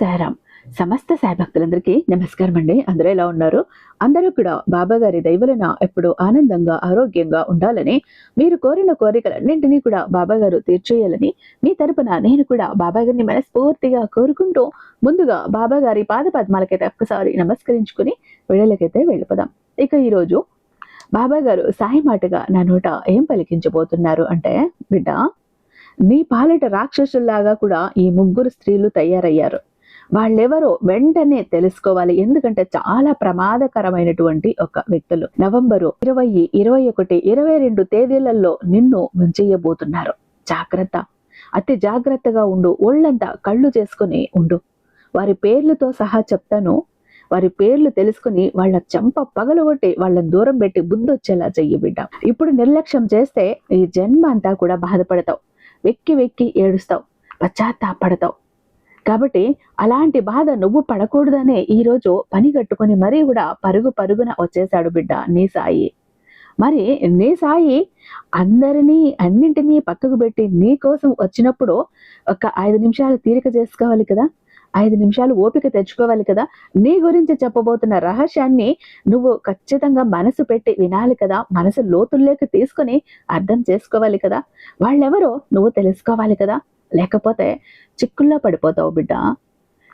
సాయిరామ్ సమస్త సాయి భక్తులందరికీ నమస్కారం అండి అందరూ ఎలా ఉన్నారు? అందరూ కూడా బాబా గారి దైవలన ఎప్పుడు ఆనందంగా ఆరోగ్యంగా ఉండాలని మీరు కోరిన కోరికలన్నింటినీ కూడా బాబా గారు తీర్చేయాలని మీ తరపున నేను కూడా బాబా గారిని మనస్ఫూర్తిగా కోరుకుంటూ ముందుగా బాబా గారి పాద పద్మాలకైతే ఒక్కసారి నమస్కరించుకుని వీళ్ళకైతే వెళ్ళిపోదాం. ఇక ఈరోజు బాబా గారు సాయి మాటగా నా నోట ఏం పలికించబోతున్నారు అంటే బిడ్డ నీ పాలిట రాక్షసుల్లాగా కూడా ఈ ముగ్గురు స్త్రీలు తయారయ్యారు. వాళ్ళెవరో వెంటనే తెలుసుకోవాలి. ఎందుకంటే చాలా ప్రమాదకరమైనటువంటి ఒక వ్యక్తులు. నవంబరు ఇరవై ఇరవై ఒకటి ఇరవై రెండు తేదీలలో నిన్ను ముంచెయ్యబోతున్నారు జాగ్రత్త. అతి జాగ్రత్తగా ఉండు. ఒళ్ళంతా కళ్ళు చేసుకుని ఉండు. వారి పేర్లతో సహా చెప్తాను. వారి పేర్లు తెలుసుకుని వాళ్ళ చెంప పగలగొట్టి వాళ్ళని దూరం పెట్టి బుద్ధి వచ్చేలా చెయ్యి బిడ్డ. ఇప్పుడు నిర్లక్ష్యం చేస్తే ఈ జన్మ అంతా కూడా బాధపడతావు. వెక్కి వెక్కి ఏడుస్తావు. పశ్చాత్తాపడతావు. కాబట్టి అలాంటి బాధ నువ్వు పడకూడదనే ఈరోజు పని కట్టుకొని మరీ కూడా పరుగు పరుగున వచ్చేసాడు బిడ్డ నీ సాయి. మరి నీ సాయి అందరినీ అన్నింటినీ పక్కకు పెట్టి నీ కోసం వచ్చినప్పుడు ఒక ఐదు నిమిషాలు తీరిక చేసుకోవాలి కదా? ఐదు నిమిషాలు ఓపిక తెచ్చుకోవాలి కదా? నీ గురించి చెప్పబోతున్న రహస్యాన్ని నువ్వు ఖచ్చితంగా మనసు పెట్టి వినాలి కదా? మనసు లోతుల్లోకి తీసుకొని అర్థం చేసుకోవాలి కదా? వాళ్ళెవరో నువ్వు తెలుసుకోవాలి కదా? లేకపోతే చిక్కుల్లో పడిపోతావు బిడ్డ.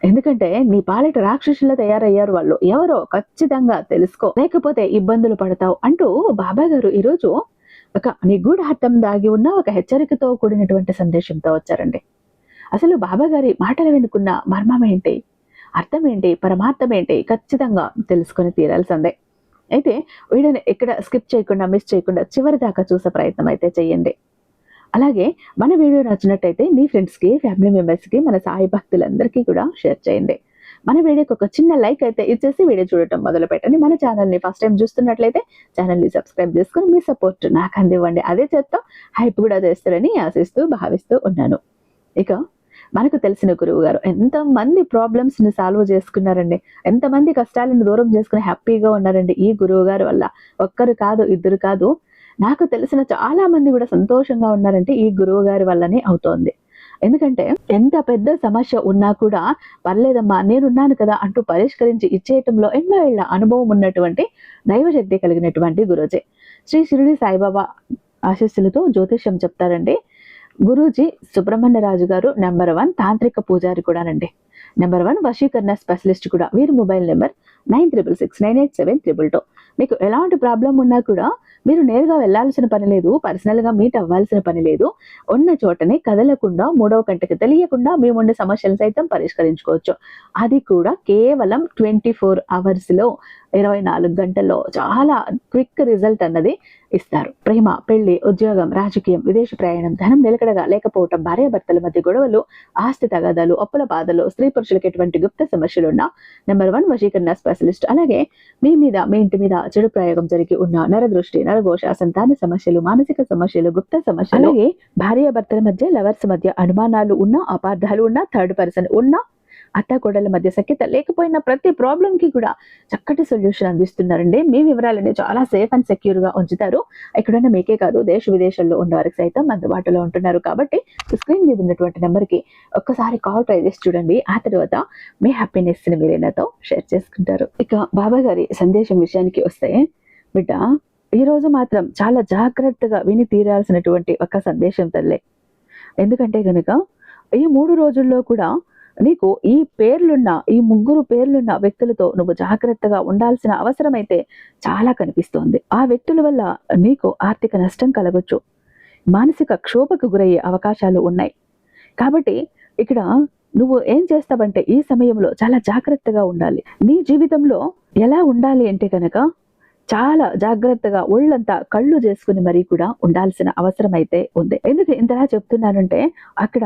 ఎందుకంటే నీ పాలిట రాక్షసులా తయారయ్యారు వాళ్ళు. ఎవరో ఖచ్చితంగా తెలుసుకో. లేకపోతే ఇబ్బందులు పడతావు అంటూ బాబా గారు ఈరోజు ఒక నిగూఢార్థం దాగి ఉన్న ఒక హెచ్చరికతో కూడినటువంటి సందేశంతో వచ్చారండి. అసలు బాబా గారి మాటలు వెనుకున్న మర్మం ఏంటి? అర్థం ఏంటి? పరమార్థం ఏంటి? ఖచ్చితంగా తెలుసుకొని తీరాల్సిందే. అయితే వీడియోని ఎక్కడ స్కిప్ చేయకుండా మిస్ చేయకుండా చివరి దాకా చూసే ప్రయత్నం అయితే చేయండి అలాగే మన వీడియో నచ్చినట్టయితే మీ ఫ్రెండ్స్కి ఫ్యామిలీ మెంబర్స్కి మన సాయి భక్తులందరికీ కూడా షేర్ చేయండి. మన వీడియోకి ఒక చిన్న లైక్ అయితే ఇచ్చేసి వీడియో చూడటం మొదలు పెట్టండి మన ఛానల్ని ఫస్ట్ టైం చూస్తున్నట్లయితే ఛానల్ని సబ్స్క్రైబ్ చేసుకుని మీ సపోర్ట్ నాకు అందివ్వండి. అదే చేత్తో హైప్ కూడా చేస్తారని ఆశిస్తూ భావిస్తూ ఉన్నాను. ఇక మనకు తెలిసిన గురువు గారు ఎంతమంది ప్రాబ్లమ్స్ని సాల్వ్ చేసుకున్నారండి? ఎంతమంది కష్టాలను దూరం చేసుకుని హ్యాపీగా ఉన్నారండి ఈ గురువు గారు వల్ల? ఒక్కరు కాదు ఇద్దరు కాదు నాకు తెలిసిన చాలా మంది కూడా సంతోషంగా ఉన్నారంటే ఈ గురువు గారి వల్లనే అవుతోంది. ఎందుకంటే ఎంత పెద్ద సమస్య ఉన్నా కూడా పర్లేదమ్మా నేనున్నాను కదా అంటూ పరిష్కరించి ఇచ్చేయటంలో ఎన్నో ఏళ్ళ అనుభవం ఉన్నటువంటి దైవశక్తి కలిగినటువంటి గురుజీ. శ్రీ షిరిడి సాయిబాబా ఆశీస్సులతో జ్యోతిష్యం చెప్తారండి. గురూజీ సుబ్రహ్మణ్యరాజు గారు నెంబర్ వన్ తాంత్రిక పూజారి కూడానండి. నెంబర్ వన్ వశీకరణ స్పెషలిస్ట్ కూడా వీరి mobile number nine triple six nine eight seven triple two మీకు ఎలాంటి ప్రాబ్లం ఉన్నా కూడా మీరు నేరుగా వెళ్ళాల్సిన పని లేదు పర్సనల్గా మీట్ అవ్వాల్సిన పని లేదు. ఉన్న చోటనే కదలకుండా మూడవ కంటకి తెలియకుండా మేము ఉండే సమస్యలు సైతం పరిష్కరించుకోవచ్చు. అది కూడా కేవలం ట్వంటీ ఫోర్ అవర్స్లో ఇరవై నాలుగు గంటల్లో చాలా క్విక్ రిజల్ట్ అన్నది ఇస్తారు. ప్రేమ పెళ్ళి ఉద్యోగం రాజకీయం విదేశ ప్రయాణం ధనం నిలకడగా లేకపోవటం భార్యాభర్తల మధ్య గొడవలు ఆస్తి తగాదాలు అప్పుల బాధలు స్త్రీ పురుషులకు ఎటువంటి గుప్త సమస్యలున్నా నెంబర్ వన్ వశీకరణ స్పెషలిస్ట్. అలాగే మీ మీద మీ ఇంటి మీద చెడు ప్రయోగం జరిగి ఉన్న నరదృష్టి నరఘోష సంతాన సమస్యలు మానసిక సమస్యలు గుప్త సమస్యలు అలాగే భార్యాభర్తల మధ్య లవర్స్ మధ్య అనుమానాలు ఉన్నా అపార్థాలు ఉన్నా థర్డ్ పర్సన్ ఉన్నా అత్తాకోడల మధ్య సఖ్యత లేకపోయినా ప్రతి ప్రాబ్లం కి కూడా చక్కటి సొల్యూషన్ అందిస్తున్నారండి. మీ వివరాలని చాలా సేఫ్ అండ్ సెక్యూర్గా ఉంచుతారు. ఎక్కడైనా మీకే కాదు దేశ విదేశాల్లో ఉన్న వారికి సైతం అందుబాటులో ఉంటున్నారు కాబట్టి స్క్రీన్ మీద ఉన్నటువంటి నెంబర్కి ఒక్కసారి కాల్ ట్రై చేసి చూడండి. ఆ తర్వాత మీ హ్యాపీనెస్ని మీరు నాతో షేర్ చేసుకుంటారు. ఇక బాబా గారి సందేశం విషయానికి వస్తే బిడ్డ ఈరోజు మాత్రం చాలా జాగ్రత్తగా విని తీరాల్సినటువంటి ఒక సందేశం తల్లే. ఎందుకంటే కనుక ఈ మూడు రోజుల్లో కూడా నీకు ఈ పేర్లున్న ఈ ముగ్గురు పేర్లున్న వ్యక్తులతో నువ్వు జాగ్రత్తగా ఉండాల్సిన అవసరమైతే చాలా కనిపిస్తోంది. ఆ వ్యక్తుల వల్ల నీకు ఆర్థిక నష్టం కలగొచ్చు. మానసిక క్షోభకు గురయ్యే అవకాశాలు ఉన్నాయి. కాబట్టి ఇక్కడ నువ్వు ఏం చేస్తావంటే ఈ సమయంలో చాలా జాగ్రత్తగా ఉండాలి. నీ జీవితంలో ఎలా ఉండాలి అంటే కనుక చాలా జాగ్రత్తగా ఒళ్ళంతా కళ్ళు చేసుకుని మరీ కూడా ఉండాల్సిన అవసరం అయితే ఉంది. ఎందుకు ఇంతలా చెప్తున్నానంటే అక్కడ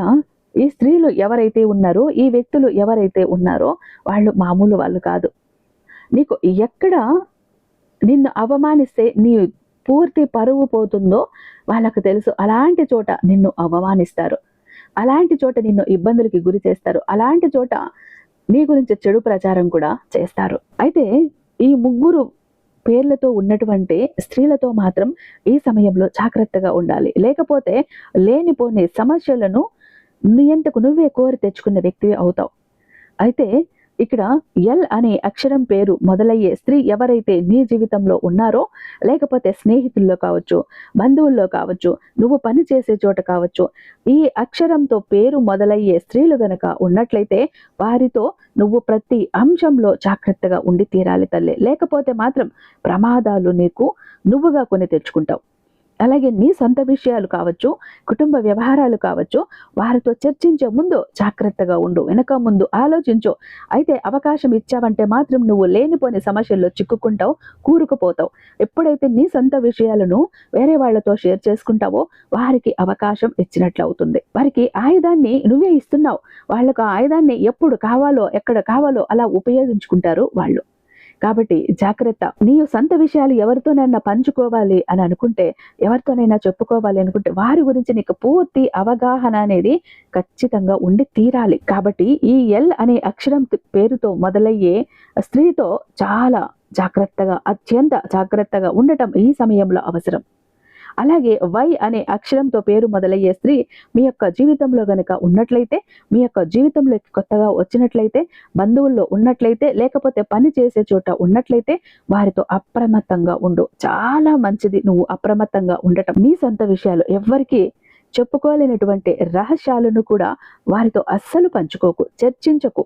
ఈ స్త్రీలు ఎవరైతే ఉన్నారో ఈ వ్యక్తులు ఎవరైతే ఉన్నారో వాళ్ళు మామూలు వాళ్ళు కాదు. నీకు ఎక్కడ నిన్ను అవమానిస్తే నీ పూర్తి పరువు పోతుందో వాళ్ళకు తెలుసు. అలాంటి చోట నిన్ను అవమానిస్తారు. అలాంటి చోట నిన్ను ఇబ్బందులకి గురి చేస్తారు. అలాంటి చోట నీ గురించి చెడు ప్రచారం కూడా చేస్తారు. అయితే ఈ ముగ్గురు పేర్లతో ఉన్నటువంటి స్త్రీలతో మాత్రం ఈ సమయంలో జాగ్రత్తగా ఉండాలి. లేకపోతే లేనిపోని సమస్యలను నీ ఎంతకు నువ్వే కోరి తెచ్చుకున్న వ్యక్తివి అవుతావు. అయితే ఇక్కడ ఎల్ అనే అక్షరం పేరు మొదలయ్యే స్త్రీ ఎవరైతే నీ జీవితంలో ఉన్నారో లేకపోతే స్నేహితుల్లో కావచ్చు బంధువుల్లో కావచ్చు నువ్వు పని చేసే చోట కావచ్చు ఈ అక్షరంతో పేరు మొదలయ్యే స్త్రీలు గనక ఉన్నట్లయితే వారితో నువ్వు ప్రతి అంశంలో జాగ్రత్తగా ఉండి తీరాలి తల్లి. లేకపోతే మాత్రం ప్రమాదాలు నీకు నువ్వుగా కొని తెచ్చుకుంటావు. అలాగే నీ సొంత విషయాలు కావచ్చు కుటుంబ వ్యవహారాలు కావచ్చు వారితో చర్చించే ముందు జాగ్రత్తగా ఉండు వెనక ముందు ఆలోచించు. అయితే అవకాశం ఇచ్చావంటే మాత్రం నువ్వు లేనిపోని సమస్యల్లో చిక్కుకుంటావు కూరుకుపోతావు. ఎప్పుడైతే నీ సొంత విషయాలను వేరే వాళ్ళతో షేర్ చేసుకుంటావో వారికి అవకాశం ఇచ్చినట్లు అవుతుంది వారికి ఆయుధాన్ని నువ్వే ఇస్తున్నావు. వాళ్ళకు ఆ ఆయుధాన్ని ఎప్పుడు కావాలో ఎక్కడ కావాలో అలా ఉపయోగించుకుంటారు వాళ్ళు. కాబట్టి జాగ్రత్త. నీవు సొంత విషయాలు ఎవరితోనైనా పంచుకోవాలి అని అనుకుంటే ఎవరితోనైనా చెప్పుకోవాలి అనుకుంటే వారి గురించి నీకు పూర్తి అవగాహన అనేది ఖచ్చితంగా ఉండి తీరాలి. కాబట్టి ఈ ఎల్ అనే అక్షరం పేరుతో మొదలయ్యే స్త్రీతో చాలా జాగ్రత్తగా అత్యంత జాగ్రత్తగా ఉండటం ఈ సమయంలో అవసరం. అలాగే వై అనే అక్షరంతో పేరు మొదలయ్యే స్త్రీ మీ యొక్క జీవితంలో గనక ఉన్నట్లయితే మీ యొక్క జీవితంలోకి కొత్తగా వచ్చినట్లయితే బంధువుల్లో ఉన్నట్లయితే లేకపోతే పని చేసే చోట ఉన్నట్లయితే వారితో అప్రమత్తంగా ఉండు. చాలా మంచిది నువ్వు అప్రమత్తంగా ఉండటం. నీ సొంత విషయాలు ఎవ్వరికీ చెప్పుకోలేనటువంటి రహస్యాలను కూడా వారితో అస్సలు పంచుకోకు చర్చించకు.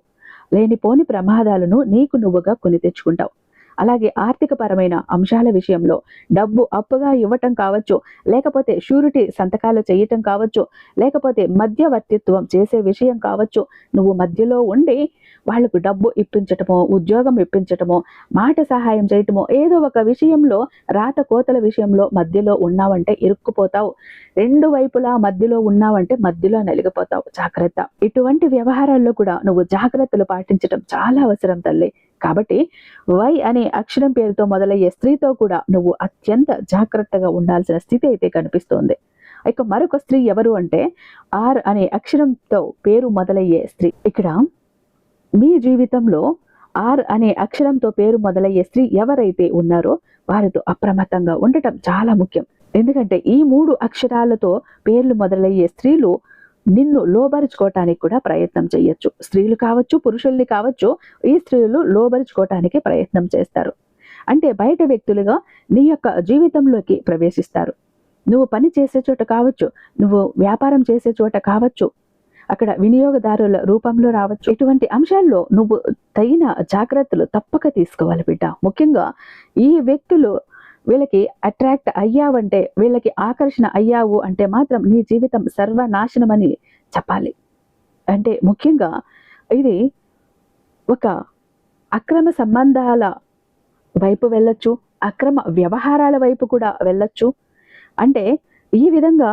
లేనిపోని ప్రమాదాలను నీకు నువ్వుగా కొని తెచ్చుకుంటావు. అలాగే ఆర్థిక పరమైన అంశాల విషయంలో డబ్బు అప్పుగా ఇవ్వటం కావచ్చు లేకపోతే షూరిటీ సంతకాలు చేయటం కావచ్చు లేకపోతే మధ్యవర్తిత్వం చేసే విషయం కావచ్చు నువ్వు మధ్యలో ఉండి వాళ్ళకు డబ్బు ఇప్పించటమో ఉద్యోగం ఇప్పించటమో మాట సహాయం చేయటమో ఏదో ఒక విషయంలో రాత కోతల విషయంలో మధ్యలో ఉన్నావంటే ఇరుక్కుపోతావు. రెండు వైపులా మధ్యలో ఉన్నావంటే మధ్యలో నలిగిపోతావు. జాగ్రత్త. ఇటువంటి వ్యవహారాల్లో కూడా నువ్వు జాగ్రత్తలు పాటించటం చాలా అవసరం తల్లి. కాబట్టి వై అనే అక్షరం పేరుతో మొదలయ్యే స్త్రీతో కూడా నువ్వు అత్యంత జాగ్రత్తగా ఉండాల్సిన స్థితి అయితే కనిపిస్తోంది. ఇక మరొక స్త్రీ ఎవరు అంటే ఆర్ అనే అక్షరంతో పేరు మొదలయ్యే స్త్రీ. ఇక్కడ మీ జీవితంలో ఆర్ అనే అక్షరంతో పేరు మొదలయ్యే స్త్రీ ఎవరైతే ఉన్నారో వారితో అప్రమత్తంగా ఉండటం చాలా ముఖ్యం. ఎందుకంటే ఈ మూడు అక్షరాలతో పేర్లు మొదలయ్యే స్త్రీలు నిన్ను లోబరుచుకోవటానికి కూడా ప్రయత్నం చేయొచ్చు. స్త్రీలు కావచ్చు పురుషుల్ని కావచ్చు ఈ స్త్రీలు లోబరుచుకోవటానికి ప్రయత్నం చేస్తారు. అంటే బయట వ్యక్తులుగా నీ యొక్క జీవితంలోకి ప్రవేశిస్తారు. నువ్వు పని చేసే చోట కావచ్చు నువ్వు వ్యాపారం చేసే చోట కావచ్చు అక్కడ వినియోగదారుల రూపంలో రావచ్చు. ఇటువంటి అంశాల్లో నువ్వు తగిన జాగ్రత్తలు తప్పక తీసుకోవాలి బిడ్డ. ముఖ్యంగా ఈ వ్యక్తులు వీళ్ళకి అట్రాక్ట్ అయ్యావంటే వీళ్ళకి ఆకర్షణ అయ్యావు అంటే మాత్రం నీ జీవితం సర్వనాశనమని చెప్పాలి. అంటే ముఖ్యంగా ఇది ఒక అక్రమ సంబంధాల వైపు వెళ్ళొచ్చు అక్రమ వ్యవహారాల వైపు కూడా వెళ్ళొచ్చు. అంటే ఈ విధంగా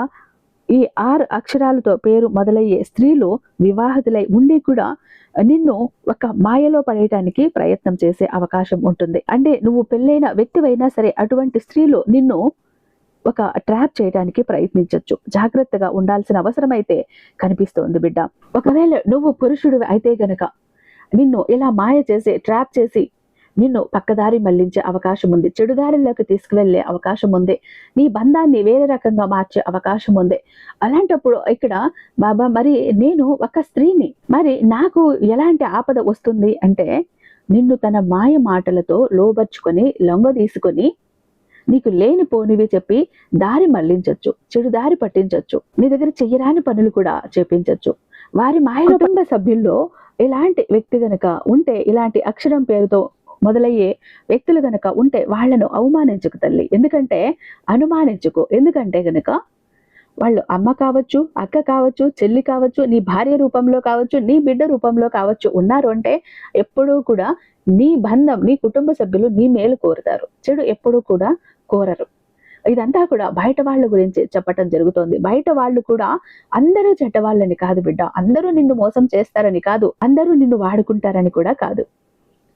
ఈ ఆరు అక్షరాలతో పేరు మొదలయ్యే స్త్రీలు వివాహితులై ఉండి కూడా నిన్ను ఒక మాయలో పడేయటానికి ప్రయత్నం చేసే అవకాశం ఉంటుంది. అంటే నువ్వు పెళ్ళైన వ్యక్తివైనా సరే అటువంటి స్త్రీలు నిన్ను ఒక ట్రాప్ చేయడానికి ప్రయత్నించవచ్చు జాగ్రత్తగా ఉండాల్సిన అవసరం అయితే కనిపిస్తోంది బిడ్డ. ఒకవేళ నువ్వు పురుషుడు అయితే గనక నిన్ను ఇలా మాయ చేసి ట్రాప్ చేసి నిన్ను పక్కదారి మళ్ళించే అవకాశం ఉంది. చెడుదారిలోకి తీసుకువెళ్ళే అవకాశం ఉంది. నీ బంధాన్ని వేరే రకంగా మార్చే అవకాశం ఉంది. అలాంటప్పుడు ఇక్కడ బాబా మరి నేను ఒక స్త్రీని మరి నాకు ఎలాంటి ఆపద వస్తుంది అంటే నిన్ను తన మాయ మాటలతో లోబర్చుకొని లొంగ తీసుకొని నీకు లేని పోనివి చెప్పి దారి మళ్ళించవచ్చు చెడు దారి పట్టించవచ్చు నీ దగ్గర చెయ్యరాని పనులు కూడా చేపించవచ్చు వారి మాయ కుటుంబ సభ్యుల్లో ఇలాంటి వ్యక్తి గనక ఉంటే ఇలాంటి అక్షరం పేరుతో మొదలయ్యే వ్యక్తులు గనక ఉంటే వాళ్ళను అవమానించుకు తల్లి. ఎందుకంటే అనుమానించుకో. ఎందుకంటే గనక వాళ్ళు అమ్మ కావచ్చు అక్క కావచ్చు చెల్లి కావచ్చు నీ భార్య రూపంలో కావచ్చు నీ బిడ్డ రూపంలో కావచ్చు ఉన్నారు అంటే ఎప్పుడూ కూడా నీ బంధం నీ కుటుంబ సభ్యులు నీ మేలు కోరుతారు. చెడు ఎప్పుడూ కూడా కోరరు. ఇదంతా కూడా బయట వాళ్ళ గురించి చెప్పటం జరుగుతోంది. బయట వాళ్ళు కూడా అందరూ చెడ్డవాళ్ళని కాదు బిడ్డ. అందరూ నిన్ను మోసం చేస్తారని కాదు అందరూ నిన్ను వాడుకుంటారని కూడా కాదు.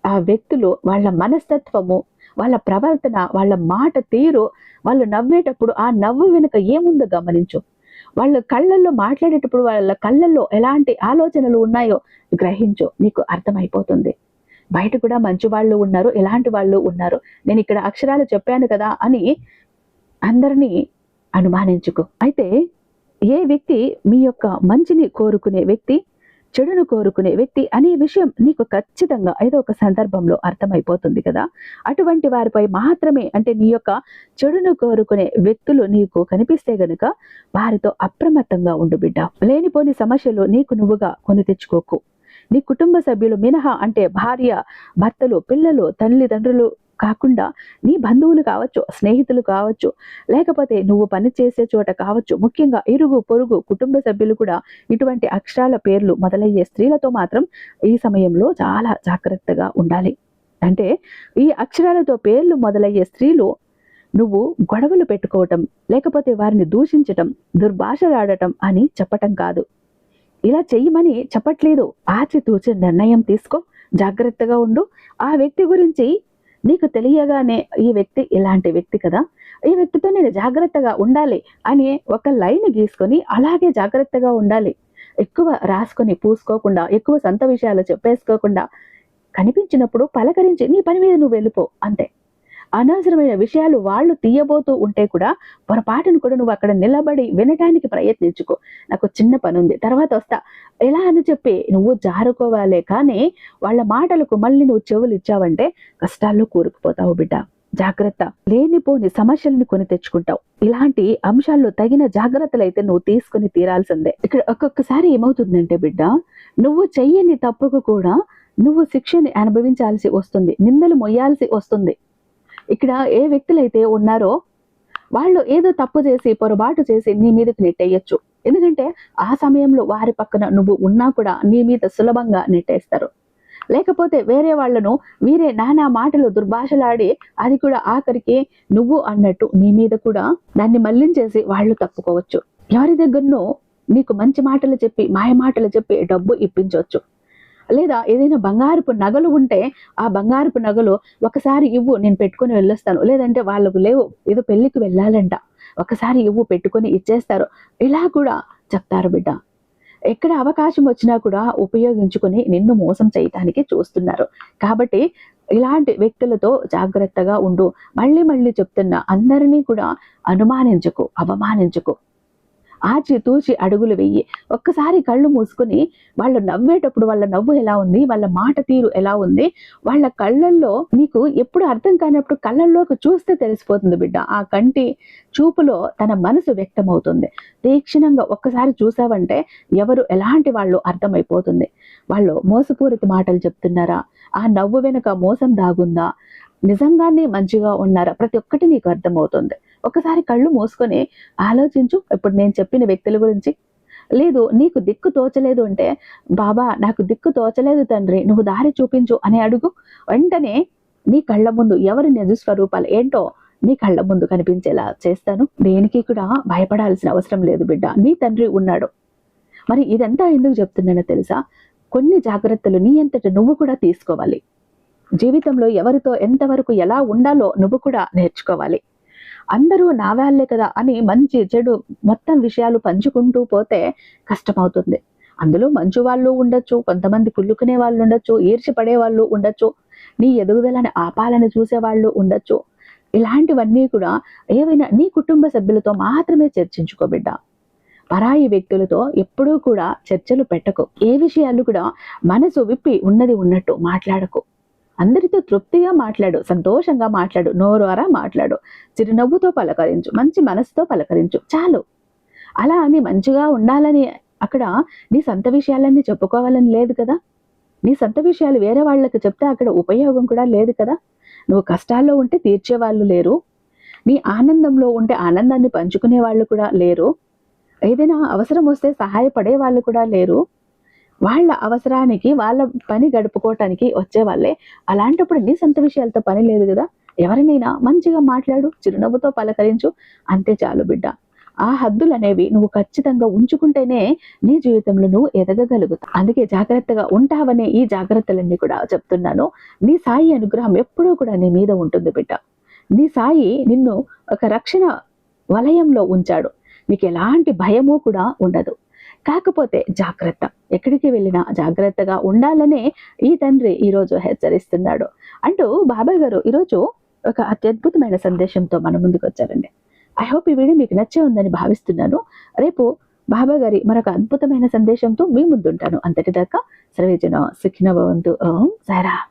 ఆ వ్యక్తులు వాళ్ళ మనస్తత్వము వాళ్ళ ప్రవర్తన వాళ్ళ మాట తీరు వాళ్ళు నవ్వేటప్పుడు ఆ నవ్వు వెనుక ఏముందో గమనించు. వాళ్ళ కళ్ళల్లో మాట్లాడేటప్పుడు వాళ్ళ కళ్ళల్లో ఎలాంటి ఆలోచనలు ఉన్నాయో గ్రహించు. నీకు అర్థమైపోతుంది. బయట కూడా మంచి వాళ్ళు ఉన్నారు ఎలాంటి వాళ్ళు ఉన్నారు నేను ఇక్కడ అక్షరాలు చెప్పాను కదా అని అందరినీ అనుమానించుకో. అయితే ఏ వ్యక్తి మీ యొక్క మంచిని కోరుకునే వ్యక్తి? చెడును కోరుకునే వ్యక్తి అనే విషయం నీకు ఖచ్చితంగా ఏదో ఒక సందర్భంలో అర్థమైపోతుంది కదా. అటువంటి వారిపై మాత్రమే అంటే నీ యొక్క చెడును కోరుకునే వ్యక్తులు నీకు కనిపిస్తే గనుక వారితో అప్రమత్తంగా ఉండు బిడ్డ. లేనిపోని సమస్యలు నీకు నువ్వుగా కొని తెచ్చుకోకు. నీ కుటుంబ సభ్యులు మినహా అంటే భార్య భర్తలు పిల్లలు తల్లిదండ్రులు కాకుండా నీ బంధువులు కావచ్చు స్నేహితులు కావచ్చు లేకపోతే నువ్వు పని చేసే చోట కావచ్చు ముఖ్యంగా ఇరుగు పొరుగు కుటుంబ సభ్యులు కూడా ఇటువంటి అక్షరాల పేర్లు మొదలయ్యే స్త్రీలతో మాత్రం ఈ సమయంలో చాలా జాగ్రత్తగా ఉండాలి. అంటే ఈ అక్షరాలతో పేర్లు మొదలయ్యే స్త్రీలు నువ్వు గొడవలు పెట్టుకోవటం లేకపోతే వారిని దూషించటం దుర్భాషలాడటం అని చెప్పటం కాదు. ఇలా చెయ్యమని చెప్పట్లేదు. ఆచితూచి నిర్ణయం తీసుకో. జాగ్రత్తగా ఉండు. ఆ వ్యక్తి గురించి నీకు తెలియగానే ఈ వ్యక్తి ఇలాంటి వ్యక్తి కదా. ఈ వ్యక్తితో నేను జాగ్రత్తగా ఉండాలి అని ఒక లైన్ గీసుకొని అలాగే జాగ్రత్తగా ఉండాలి. ఎక్కువ రాసుకొని పూసుకోకుండా ఎక్కువ సొంత విషయాలు చెప్పేసుకోకుండా కనిపించినప్పుడు పలకరించి నీ పని మీద నువ్వు వెళ్ళిపో అంతే. అనవసరమైన విషయాలు వాళ్ళు తీయబోతూ ఉంటే కూడా పొరపాటును కూడా నువ్వు అక్కడ నిలబడి వినటానికి ప్రయత్నించుకో. నాకు చిన్న పని ఉంది తర్వాత వస్తా. ఎలా అని చెప్పి నువ్వు జారుకోవాలే కానీ వాళ్ళ మాటలకు మళ్ళీ నువ్వు చెవులు ఇచ్చావంటే కష్టాల్లో కూరుకుపోతావు బిడ్డ. జాగ్రత్త. లేనిపోని సమస్యలను కొని తెచ్చుకుంటావు. ఇలాంటి అంశాల్లో తగిన జాగ్రత్తలు అయితే నువ్వు తీసుకుని తీరాల్సిందే. ఇక్కడ ఒక్కొక్కసారి ఏమవుతుందంటే బిడ్డ నువ్వు చెయ్యని తప్పుకు కూడా నువ్వు శిక్షని అనుభవించాల్సి వస్తుంది. నిందలు మొయ్యాల్సి వస్తుంది. ఇక్కడ ఏ వ్యక్తులైతే ఉన్నారో వాళ్ళు ఏదో తప్పు చేసి పొరపాటు చేసి నీ మీదకి నెట్టేయచ్చు. ఎందుకంటే ఆ సమయంలో వారి పక్కన నువ్వు ఉన్నా కూడా నీ మీద సులభంగా నెట్టేస్తారు. లేకపోతే వేరే వాళ్ళను వీరే నానా మాటలు దుర్భాషలాడి అది కూడా ఆఖరికి నువ్వు అన్నట్టు నీ మీద కూడా దాన్ని మళ్ళించేసి వాళ్ళు తప్పుకోవచ్చు. ఎవరి దగ్గరనో నీకు మంచి మాటలు చెప్పి మాయ మాటలు చెప్పి డబ్బు ఇప్పించవచ్చు లేదా ఏదైనా బంగారపు నగలు ఉంటే ఆ బంగారపు నగలు ఒకసారి ఇవ్వు నేను పెట్టుకొని వెళ్ళొస్తాను. లేదంటే వాళ్ళకు లేవు ఏదో పెళ్ళికి వెళ్ళాలంట. ఒకసారి ఇవ్వు పెట్టుకొని ఇచ్చేస్తారు. ఇలా కూడా చెప్తారు బిడ్డ. ఎక్కడ అవకాశం వచ్చినా కూడా ఉపయోగించుకొని నిన్ను మోసం చేయటానికి చూస్తున్నారు. కాబట్టి ఇలాంటి వ్యక్తులతో జాగ్రత్తగా ఉండు. మళ్ళీ మళ్ళీ చెప్తున్నా అందరినీ కూడా అనుమానించకు అవమానించకు. ఆచి తూచి అడుగులు వెయ్యి ఒక్కసారి కళ్ళు మూసుకొని వాళ్ళు నవ్వేటప్పుడు వాళ్ళ నవ్వు ఎలా ఉంది? వాళ్ళ మాట తీరు ఎలా ఉంది? వాళ్ళ కళ్ళల్లో నీకు ఎప్పుడు అర్థం కానప్పుడు కళ్ళల్లోకి చూస్తే తెలిసిపోతుంది బిడ్డ. ఆ కంటి చూపులో తన మనసు వ్యక్తమవుతుంది. తీక్షణంగా ఒక్కసారి చూసావంటే ఎవరు ఎలాంటి వాళ్ళు అర్థమైపోతుంది. వాళ్ళు మోసపూరిత మాటలు చెప్తున్నారా? ఆ నవ్వు వెనుక మోసం దాగుందా? నిజంగానే మంచిగా ఉన్నారా? ప్రతి ఒక్కటి నీకు అర్థమవుతుంది. ఒకసారి కళ్ళు మూసుకొని ఆలోచించు. ఇప్పుడు నేను చెప్పిన వ్యక్తుల గురించి. లేదు నీకు దిక్కు తోచలేదు అంటే బాబా నాకు దిక్కు తోచలేదు తండ్రి నువ్వు దారి చూపించు అని అడుగు. వెంటనే నీ కళ్ళ ముందు ఎవరి నిజ స్వరూపాలు ఏంటో నీ కళ్ళ ముందు కనిపించేలా చేస్తాను. దేనికి కూడా భయపడాల్సిన అవసరం లేదు బిడ్డ. నీ తండ్రి ఉన్నాడు. మరి ఇదంతా ఎందుకు చెప్తున్నానో తెలుసా? కొన్ని జాగ్రత్తలు నీ అంతట నువ్వు కూడా తీసుకోవాలి. జీవితంలో ఎవరితో ఎంతవరకు ఎలా ఉండాలో నువ్వు కూడా నేర్చుకోవాలి. అందరూ నా వాళ్ళే కదా అని మంచి చెడు మొత్తం విషయాలు పంచుకుంటూ పోతే కష్టమవుతుంది. అందులో మంచు వాళ్ళు ఉండొచ్చు కొంతమంది కుళ్ళుకునే వాళ్ళు ఉండొచ్చు ఈర్చిపడే వాళ్ళు ఉండొచ్చు నీ ఎదుగుదలని ఆపాలని చూసే వాళ్ళు ఉండొచ్చు. ఇలాంటివన్నీ కూడా ఏవైనా నీ కుటుంబ సభ్యులతో మాత్రమే చర్చించుకో బిడ్డ. పరాయి వ్యక్తులతో ఎప్పుడూ కూడా చర్చలు పెట్టకు. ఏ విషయాలు కూడా మనసు విప్పి ఉన్నది ఉన్నట్టు మాట్లాడకు. అందరితో తృప్తిగా మాట్లాడు సంతోషంగా మాట్లాడు నోరారా మాట్లాడు చిరునవ్వుతో పలకరించు మంచి మనసుతో పలకరించు చాలు. అలా అని మంచిగా ఉండాలని అక్కడ నీ సొంత విషయాలన్నీ చెప్పుకోవాలని లేదు కదా? నీ సొంత విషయాలు వేరే వాళ్ళకి చెప్తే అక్కడ ఉపయోగం కూడా లేదు కదా? నువ్వు కష్టాల్లో ఉంటే తీర్చే వాళ్ళు లేరు. నీ ఆనందంలో ఉంటే ఆనందాన్ని పంచుకునే వాళ్ళు కూడా లేరు. ఏదైనా అవసరం వస్తే సహాయపడే వాళ్ళు కూడా లేరు. వాళ్ళ అవసరానికి వాళ్ళ పని గడుపుకోవటానికి వచ్చే వాళ్ళే. అలాంటప్పుడు నీ సొంత విషయాలతో పని లేదు కదా. ఎవరినైనా మంచిగా మాట్లాడు చిరునవ్వుతో పలకరించు. అంతే చాలు బిడ్డ. ఆ హద్దులు అనేవి నువ్వు ఖచ్చితంగా ఉంచుకుంటేనే నీ జీవితంలో నువ్వు ఎదగగలుగుతావు. అందుకే జాగ్రత్తగా ఉంటావనే ఈ జాగ్రత్తలన్నీ కూడా చెప్తున్నాను. నీ సాయి అనుగ్రహం ఎప్పుడూ కూడా నీ మీద ఉంటుంది బిడ్డ. నీ సాయి నిన్ను ఒక రక్షణ వలయంలో ఉంచాడు. నీకు ఎలాంటి భయము కూడా ఉండదు. కాకపోతే జాగ్రత్త. ఎక్కడికి వెళ్ళినా జాగ్రత్తగా ఉండాలనే ఈ తండ్రి ఈరోజు హెచ్చరిస్తున్నాడు. అంటూ బాబాయ్ గారు ఈరోజు ఒక అత్యద్భుతమైన సందేశంతో మన ముందుకు వచ్చారండి. ఐ హోప్ ఈ వీడియో మీకు నచ్చే ఉందని భావిస్తున్నాను. రేపు బాబా గారి మరొక అద్భుతమైన సందేశంతో మీ ముందుంటాను. అంతటిదాకా సర్వేజన సుఖిన భవంతు. ఓం సారా